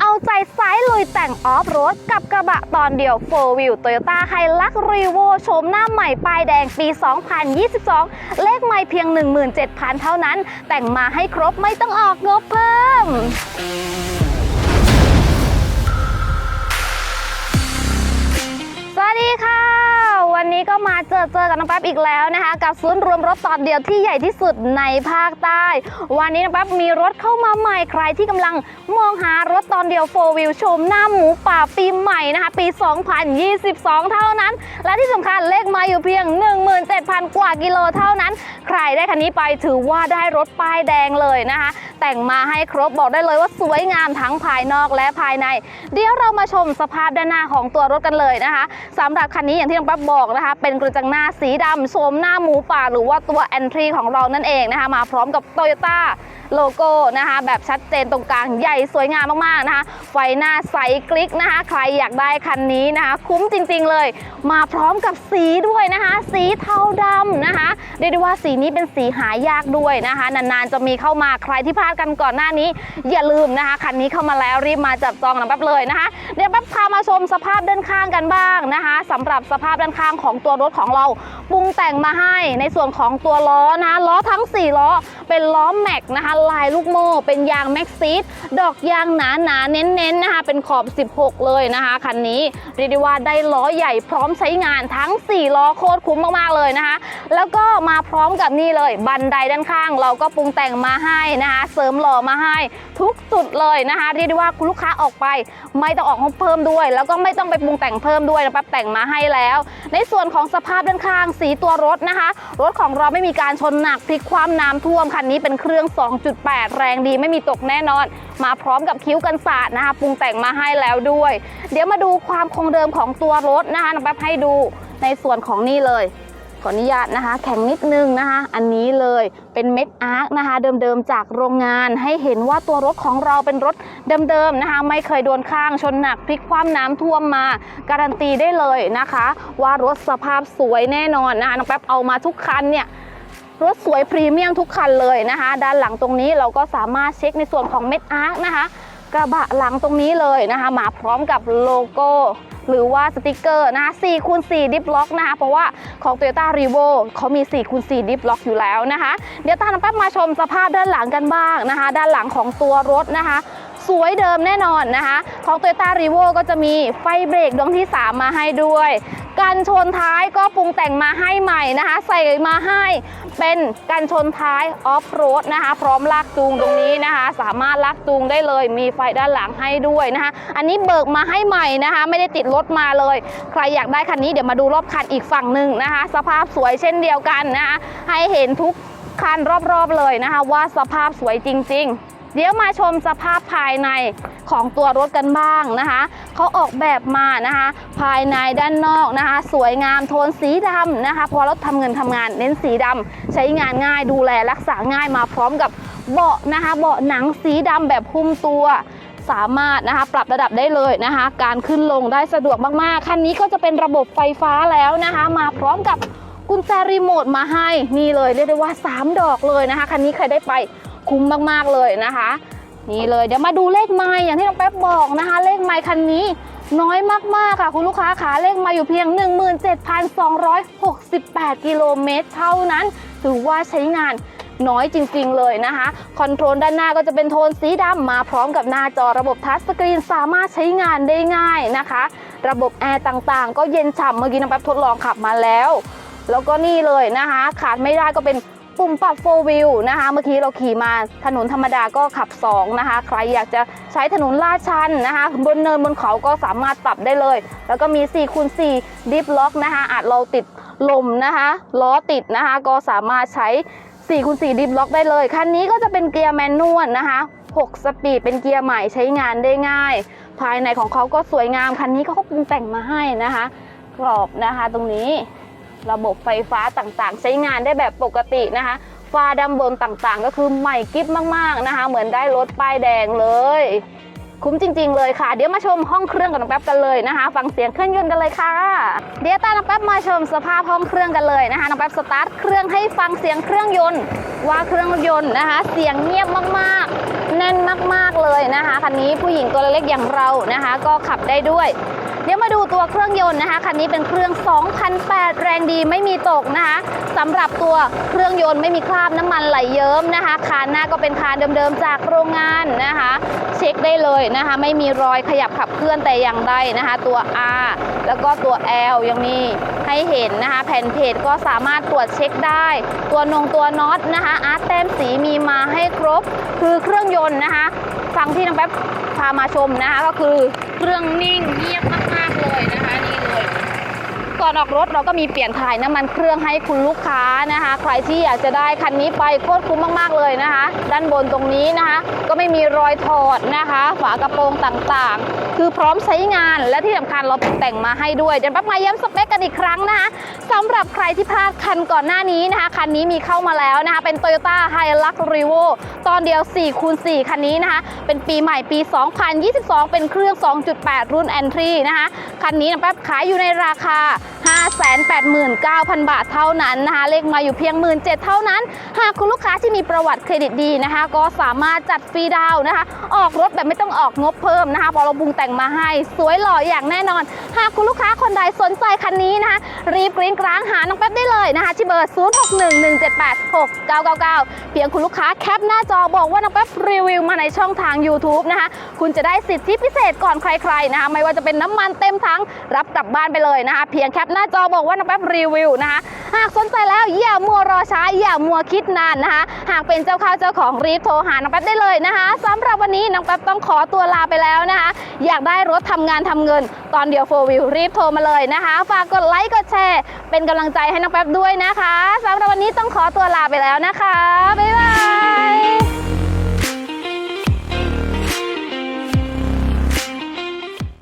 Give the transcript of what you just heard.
เอาใจซ้ายลุยแต่งออฟโรดกับกระบะตอนเดียว4 Wheel Toyota Hilux Revo โฉมหน้าใหม่ป้ายแดงปี 2022 เลขไม่เพียง 17,000 เท่านั้น แต่งมาให้ครบไม่ต้องออกงบเพิ่ม กับน้องแป๊บอีกแล้วนะคะ กับศูนย์รวมรถตอนเดียวที่ใหญ่ที่สุดในภาคใต้ วันนี้น้องแป๊บมีรถเข้ามาใหม่ใครที่กำลังมองหารถตอนเดียว4 Wheel ชมหน้าหมูป่าปีใหม่นะคะปี 2022 เท่านั้น และที่สำคัญเลขมาอยู่เพียง 17,000 กว่ากิโลเท่านั้น ใครได้คันนี้ไปถือว่าได้รถป้ายแดงเลยนะคะ แต่งมาให้ครบบอกได้เลยว่าสวยงามทั้งภายนอกและภายใน เดี๋ยวเรามาชมสภาพด้านหน้าของตัวรถกันเลยนะคะสำหรับคันนี้อย่างที่น้องแป๊บบอกนะคะ เป็นกระจังหน้าสีดำโฉมหน้าหมูป่าหรือว่าตัว Entry ของเรานั่นเองนะคะมาพร้อมกับ Toyota โลโก้นะคะ แบบชัดเจนตรงกลางใหญ่สวยงามมากๆนะคะ ไฟหน้าใสกลิกนะคะ ใครอยากได้คันนี้นะคะ คุ้มจริงๆเลย มาพร้อมกับสีด้วยนะคะ สีเทาดำนะคะเรียกได้ว่าสีนี้เป็นสีหายากด้วยนะคะ นานๆจะมีเข้ามาใครที่พลาดกันก่อนหน้านี้ อย่าลืมนะคะคันนี้เข้ามาแล้วรีบมาจับจองนะแป๊บเลยนะคะ เดี๋ยวแป๊บพามาชมสภาพด้านข้างกันบ้างนะคะสำหรับสภาพด้านข้างของตัวรถของเราปรุงแต่งมาให้ในส่วนของตัวล้อนะะล้อทั้ง 4 ล้อเป็นล้อแม็กนะคะลายลูกโม่เป็นยางแม็กซีดดอกยางหนาหนาๆเน้นๆนะคะเป็นขอบ 16 เลยนะคะคันนี้เรียกได้ว่าได้ล้อใหญ่พร้อมใช้งานทั้ง 4 ล้อโคตรคุ้มมากๆเลยนะคะ แล้วก็มาพร้อมกับนี่เลย บันไดด้านข้าง เราก็ปรุงแต่งมาให้นะคะ เสริมหล่อมาให้ทุกจุดเลยนะคะ เรียกได้ว่าคุณลูกค้าออกไป ไม่ต้องออกงเพิ่มด้วย แล้วก็ไม่ต้องไปปรุงแต่งเพิ่มด้วยนะแป๊บแต่งมาให้แล้ว ในส่วนของสภาพด้านข้างสีตัวรถนะคะ รถของเราไม่มีการชนหนักพลิกคว่ำน้ำท่วมคันนี้เป็นเครื่อง2.8แรงดีไม่มีตกแน่นอน มาพร้อมกับคิ้วกันสาดนะคะปรุงแต่งมาให้แล้วด้วย เดี๋ยวมาดูความคงเดิมของตัวรถนะคะน้องแป๊บให้ดูในส่วนของนี่เลยขออนุญาตนะคะ แข็งนิดนึงนะคะ อันนี้เลยเป็นเม็ดอาร์คนะคะ เดิมๆจากโรงงานให้เห็นว่าตัวรถของเราเป็นรถเดิมๆนะคะ ไม่เคยโดนข้างชนหนักพลิกคว่ำน้ำท่วมมา การันตีได้เลยนะคะ ว่ารถสภาพสวยแน่นอนนะคะน้องแป๊บเอามาทุกคันเนี่ย รถสวยพรีเมียมทุกคันเลยนะคะ ด้านหลังตรงนี้เราก็สามารถเช็คในส่วนของเม็ดอาร์คนะคะ กระบะหลังตรงนี้เลยนะคะ มาพร้อมกับโลโก้หรือว่าสติกเกอร์นะคะ4คูณ4ดิฟล็อกนะคะ เพราะว่าของ Toyota r e v o เขามี4คูณ4ดิฟล็อกอยู่แล้วนะคะ เดี๋ยวตามน้องแป๊บมาชมสภาพด้านหลังกันบ้างนะคะ ด้านหลังของตัวรถนะคะ สวยเดิมแน่นอนนะคะ ของ Toyota r e v o ก็จะมีไฟเบรกดวงที่ 3 มาให้ด้วยกันชนท้ายก็ปรุงแต่งมาให้ใหม่นะคะ ใส่มาให้เป็นกันชนท้ายออฟโรดนะคะ พร้อมลากจูงตรงนี้นะคะ สามารถลากจูงได้เลยมีไฟด้านหลังให้ด้วยนะคะ อันนี้เบิกมาให้ใหม่นะคะ ไม่ได้ติดรถมาเลย ใครอยากได้คันนี้เดี๋ยวมาดูรอบคันอีกฝั่งหนึ่งนะคะ สภาพสวยเช่นเดียวกันนะคะให้เห็นทุกคันรอบๆเลยนะคะ ว่าสภาพสวยจริง ๆ เดี๋ยวมาชมสภาพภายในของตัวรถกันบ้างนะคะเขาออกแบบมานะคะ ภายในด้านนอกนะคะ สวยงามโทนสีดำนะคะเพอรถทำเงินทำงานเน้นสีดำใช้งานง่ายดูแลรักษาง่ายมาพร้อมกับเบาะนะคะ เบาะหนังสีดำแบบหุ้มตัวสามารถนะคะปรับระดับได้เลยนะคะ การขึ้นลงได้สะดวกมากๆ คันนี้ก็จะเป็นระบบไฟฟ้าแล้วนะคะ มาพร้อมกับกุญแจรีโมทมาให้นี่เลยเรียกได้ว่า 3 ดอกเลยนะคะ คันนี้ใครได้ไป คุ้มมากๆเลยนะคะ นี่เลยเดี๋ยวมาดูเลขไม้อย่างที่น้องแป๊บบอกนะคะ เลขไม้คันนี้น้อยมากๆค่ะ คุณลูกค้าขาเลขไมาอยู่เพียง 17,268 กิโลเมตรเท่านั้น ถือว่าใช้งานน้อยจริงๆเลยนะคะ คอนโทรลด้านหน้าก็จะเป็นโทนสีดำมาพร้อมกับหน้าจอระบบทัชสกรีนสามารถใช้งานได้ง่ายนะคะ ระบบแอร์ต่างๆ ก็เย็นฉ่ำเมื่อกี้น้องแป๊บทดลองขับมาแล้ว แล้วก็นี่เลยนะคะ ขาดไม่ได้ก็เป็น ปุ่มปรับโฟวิลนะคะ เมื่อกี้เราขี่มาถนนธรรมดาก็ขับ 2 นะคะ ใครอยากจะใช้ถนนลาดชันนะคะ บนเนินบนเขาก็สามารถปรับได้เลย แล้วก็มี4คูณ4ดิฟล็อกนะคะอาจเราติดลมนะคะล้อติดนะคะ ก็สามารถใช้4คูณ4ดิฟล็อกได้เลย คันนี้ก็จะเป็นเกียร์แมนนวลนะคะ 6 สปีดเป็นเกียร์ใหม่ใช้งานได้ง่าย ภายในของเขาก็สวยงาม คันนี้เขาก็ปรุงแต่งมาให้นะคะ กรอบนะคะตรงนี้ ระบบไฟฟ้าต่างๆ ใช้งานได้แบบปกตินะคะฟ้าดำบนต่างๆ ก็คือใหม่กิ๊บมากๆนะคะ เหมือนได้รถป้ายแดงเลย คุ้มจริง ๆ เลยค่ะ เดี๋ยวมาชมห้องเครื่องกับน้องแป๊บกันเลยนะคะ ฟังเสียงเครื่องยนต์กันเลยค่ะ เดี๋ยวตามน้องแป๊บมาชมสภาพห้องเครื่องกันเลยนะคะน้องแป๊บสตาร์ทเครื่องให้ฟังเสียงเครื่องยนต์ว่าเครื่องยนต์นะคะ เสียงเงียบมากๆ แน่นมากๆเลยนะคะคันนี้ผู้หญิงตัวเล็กอย่างเรานะคะ ก็ขับได้ด้วย ดี๋ยวมาดูตัวเครื่องยนต์นะคะคันนี้เป็นเครื่อง 2008 แรงดีไม่มีตกนะคะสำหรับตัวเครื่องยนต์ไม่มีคราบน้ำมันไหลเยิ้มนะคะคานหน้าก็เป็นคานเดิมๆจากโรงงานนะคะ เช็คได้เลยนะคะ ไม่มีรอยขยับขับเคลื่อนแต่อย่างใดนะคะ ตัว R แล้วก็ตัว L ยังมีให้เห็นนะคะ แผ่นเพจก็สามารถตรวจเช็คได้ ตัวนงตัวน็อตนะคะอาร์ตแต้มสีมีมาให้ครบ คือเครื่องยนต์นะคะฟังที่น้องแป๊บ พามาชมนะคะ ก็คือเครื่องนิ่งเงียบมากๆเลยนะคะนี่เลย ก่อนออกรถเราก็มีเปลี่ยนถ่ายน้ำมันเครื่องให้คุณลูกค้านะคะ ใครที่อยากจะได้คันนี้ไปโคตรคุ้มมากๆเลยนะคะ ด้านบนตรงนี้นะคะ ก็ไม่มีรอยถอดนะคะ ฝากระโปรงต่างๆ คือพร้อมใช้งานและที่สำคัญเราตแต่งมาให้ด้วยเดี๋ยวแป๊บมาย้ำสเปคกันอีกครั้งนะคะสำหรับใครที่พลาดคันก่อนหน้านี้นะคะ คันนี้มีเข้ามาแล้วนะคะ เป็น Toyota Hilux Revo ตอนเดียว4คูณ4คันนี้นะคะ เป็นปีใหม่ปี 2022 เป็นเครื่อง 2.8 รุ่น Entry นะคะ คันนี้นะแป๊บขายอยู่ในราคา589,000 บาทเท่านั้นนะคะเลขมาอยู่เพียง 17,000เท่านั้น หากคุณลูกค้าที่มีประวัติเครดิตดีนะคะ ก็สามารถจัดฟรีดาวนะคะ ออกรถแบบไม่ต้องออกงบเพิ่มนะคะพอเราปรุงแต่งมาให้ สวยหล่ออย่างแน่นอน หากคุณลูกค้าคนใดสนใจคันนี้นะคะ รีบกรี๊งกร้างหาน้องแป๊บได้เลยนะคะที่เบอร์ 0611786999 เพียงคุณลูกค้าแคปหน้าจอบอกว่าน้องแป๊บรีวิวมาในช่องทาง YouTube นะคะคุณจะได้สิทธิพิเศษก่อนใครๆนะคะไม่ว่าจะเป็นน้ำมันเต็มถังรับกลับบ้านไปเลยนะคะเพียงแคปหน้าจอบอกว่าน้องแป๊บรีวิวนะคะ หากสนใจแล้วอย่ามัวรอช้าอย่ามัวคิดนานนะคะ หากเป็นเจ้าข้าวเจ้าของรีบโทรหาน้องแป๊บได้เลยนะคะสำหรับวันนี้น้องแป๊บต้องขอตัวลาไปแล้วนะคะ อยากได้รถทำงานทำเงิน ตอนเดียวโฟวิวรีบโทรมาเลยนะคะ ฝากกดไลค์กดแชร์ เป็นกำลังใจให้น้องแป๊บด้วยนะคะสำหรับวันนี้ต้องขอตัวลาไปแล้วนะคะบ๊ายบาย